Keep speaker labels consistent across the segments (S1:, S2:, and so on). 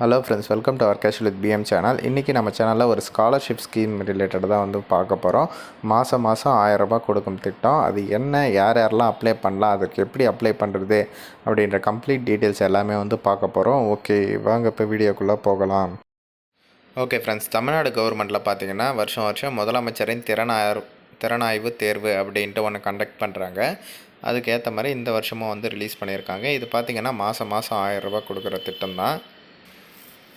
S1: Hello friends welcome to our cash with PM channel இன்றைக்கி நம்ம சேனலில் ஒரு ஸ்காலர்ஷிப் ஸ்கீம் ரிலேட்டடாக தான் வந்து பார்க்க போகிறோம் மாதம் மாதம் ஆயரரூபா கொடுக்கும் திட்டம். அது என்ன யார் யாரெல்லாம் அப்ளை பண்ணலாம் அதுக்கு எப்படி அப்ளை பண்ணுறது அப்படின்ற கம்ப்ளீட் டீட்டெயில்ஸ் எல்லாமே வந்து பார்க்க போகிறோம் ஓகே வாங்க இப்போ வீடியோக்குள்ளே போகலாம். ஓகே ஃப்ரெண்ட்ஸ் தமிழ்நாடு கவர்மெண்ட்டில் பார்த்தீங்கன்னா வருஷம் வருஷம் முதலமைச்சரின் திறனாயர் திறனாய்வு தேர்வு அப்படின்ட்டு ஒன்று கண்டக்ட் பண்ணுறாங்க அதுக்கேற்ற மாதிரி இந்த வருஷமும் வந்து ரிலீஸ் பண்ணியிருக்காங்க. இது பார்த்திங்கன்னா மாதம் மாதம் ஆயரரூபா கொடுக்குற திட்டம் தான்.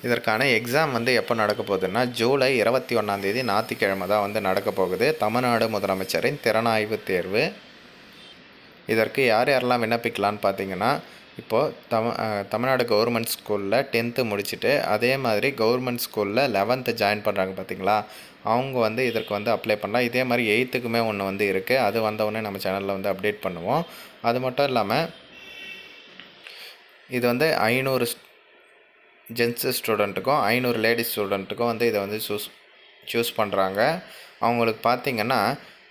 S1: இதற்கான எக்ஸாம் வந்து எப்போ நடக்க போகுதுன்னா ஜூலை இருபத்தி ஒன்றாந்தேதி ஞாயிற்றுக்கிழமை தான் வந்து நடக்க போகுது. தமிழ்நாடு முதலமைச்சரின் திறனாய்வு தேர்வு. இதற்கு யார் யாரெல்லாம் விண்ணப்பிக்கலான்னு பார்த்தீங்கன்னா இப்போது தம தமிழ்நாடு கவர்மெண்ட் ஸ்கூலில் டென்த்து முடிச்சுட்டு அதே மாதிரி கவர்மெண்ட் ஸ்கூலில் லெவன்த்து ஜாயின் பண்ணுறாங்க பார்த்தீங்களா? அவங்க வந்து இதற்கு வந்து அப்ளை பண்ணலாம். இதே மாதிரி எயித்துக்குமே ஒன்று வந்து இருக்குது அது வந்தவுடனே நம்ம சேனலில் வந்து அப்டேட் பண்ணுவோம். அது மட்டும் இல்லாமல் இது வந்து ஐநூறு ஜென்ஸு ஸ்டூடெண்ட்டுக்கும் ஐநூறு லேடிஸ் ஸ்டூடெண்ட்டுக்கும் வந்து இதை வந்து சூஸ் சூஸ் பண்ணுறாங்க அவங்களுக்கு பார்த்திங்கன்னா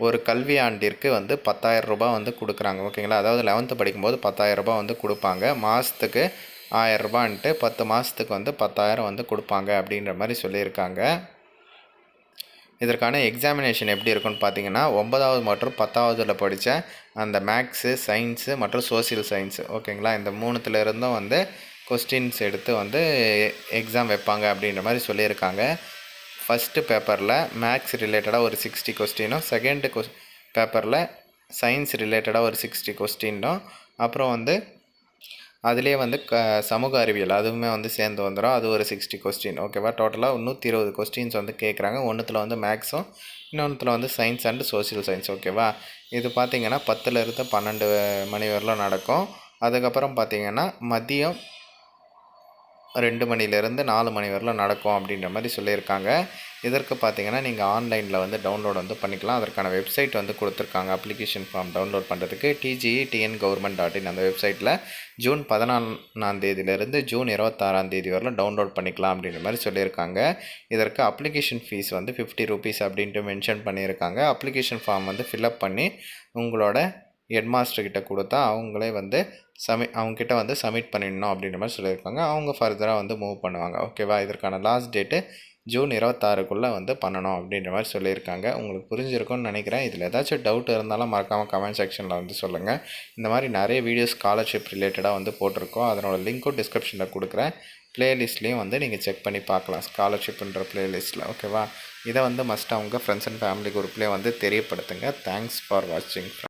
S1: ஒரு கல்வி ஆண்டிற்கு வந்து பத்தாயிரம் ரூபாய் வந்து கொடுக்குறாங்க. ஓகேங்களா அதாவது லெவன்த்து படிக்கும்போது பத்தாயிரரூபா வந்து கொடுப்பாங்க. மாதத்துக்கு ஆயரரூபான்ட்டு பத்து மாதத்துக்கு வந்து பத்தாயிரம் வந்து கொடுப்பாங்க அப்படின்ற மாதிரி சொல்லியிருக்காங்க. இதற்கான எக்ஸாமினேஷன் எப்படி இருக்குன்னு பார்த்தீங்கன்னா ஒன்பதாவது மற்றும் பத்தாவதில் படித்த அந்த மேக்ஸு சயின்ஸு மற்றும் சோசியல் சயின்ஸு ஓகேங்களா இந்த மூணுத்துலேருந்தும் வந்து கொஸ்டின்ஸ் எடுத்து வந்து எக்ஸாம் வைப்பாங்க அப்படின்ற மாதிரி சொல்லியிருக்காங்க. ஃபஸ்ட்டு பேப்பரில் மேக்ஸ் ரிலேட்டடாக ஒரு சிக்ஸ்டி கொஸ்டினும் செகண்டு கொஸ் பேப்பரில் சயின்ஸ் ரிலேட்டடாக ஒரு சிக்ஸ்டி கொஸ்டினும் அப்புறம் வந்து அதுலேயே வந்து க சமூக அறிவியல் அதுவுமே வந்து சேர்ந்து வந்துடும் அது ஒரு சிக்ஸ்டி கொஸ்டின் ஓகேவா டோட்டலாக நூற்றி இருபது கொஸ்டின்ஸ் வந்து கேட்குறாங்க ஒன்றுத்தில் வந்து மேக்ஸும் இன்னொன்றுத்தில் வந்து சயின்ஸ் அண்டு சோசியல் சயின்ஸ் ஓகேவா இது பார்த்திங்கன்னா பத்துலேருந்து பன்னெண்டு மணி வரலாம் நடக்கும். அதுக்கப்புறம் பார்த்திங்கன்னா மதியம் ரெண்டு மணிலேருந்து நாலு மணி வரலாம் நடக்கும் அப்படின்ற மாதிரி சொல்லியிருக்காங்க. இதற்கு பார்த்தீங்கன்னா நீங்கள் ஆன்லைனில் வந்து டவுன்லோட் வந்து பண்ணிக்கலாம். அதற்கான வெப்சைட் வந்து கொடுத்துருக்காங்க. அப்ளிகேஷன் ஃபார்ம் டவுன்லோட் பண்ணுறதுக்கு DGE TN government dot in அந்த வெப்சைட்டில் ஜூன் பதினாலாம் தேதியிலேருந்து ஜூன் இருபத்தாறாம் தேதி வரலாம் டவுன்லோட் பண்ணிக்கலாம் அப்படின்ற மாதிரி சொல்லியிருக்காங்க. இதற்கு அப்ளிகேஷன் ஃபீஸ் வந்து ஃபிஃப்டி ருபீஸ் அப்படின்ட்டு மென்ஷன் பண்ணியிருக்காங்க. அப்ளிகேஷன் ஃபார்ம் வந்து ஃபில்அப் பண்ணி உங்களோட ஹெட் மாஸ்டர்கிட்ட கொடுத்தா அவங்களே வந்து சமி அவங்கக்கிட்ட வந்து சப்மிட் பண்ணிடணும் அப்படின்ற மாதிரி சொல்லியிருக்காங்க. அவங்க ஃபர்தராக வந்து மூவ் பண்ணுவாங்க. ஓகேவா இதற்கான லாஸ்ட் டேட்டு ஜூன் இருபத்தாறுக்குள்ளே வந்து பண்ணணும் அப்படின்ற மாதிரி சொல்லியிருக்காங்க. உங்களுக்கு புரிஞ்சிருக்கும்னு நினைக்கிறேன். இதில் ஏதாச்சும் டவுட் இருந்தாலும் மறக்காமல் கமெண்ட் செக்ஷனில் வந்து சொல்லுங்கள் இந்த மாதிரி நிறைய வீடியோஸ் ஸ்காலர்ஷிப் ரிலேட்டடாக வந்து போட்டிருக்கோம். அதனோட லிங்க்கும் டிஸ்கிரிப்ஷனில் கொடுக்குறேன். ப்ளேலிஸ்ட்லேயும் வந்து நீங்கள் செக் பண்ணி பார்க்கலாம். ஸ்காலர்ஷிப்ன்ற ப்ளேலிஸ்ட்டில் ஓகேவா இதை வந்து மஸ்ட் அவங்க ஃப்ரெண்ட்ஸ் அண்ட் ஃபேமிலி குரூப்லேயே வந்து தெரியப்படுத்துங்க. தேங்க்ஸ் ஃபார் வாட்சிங்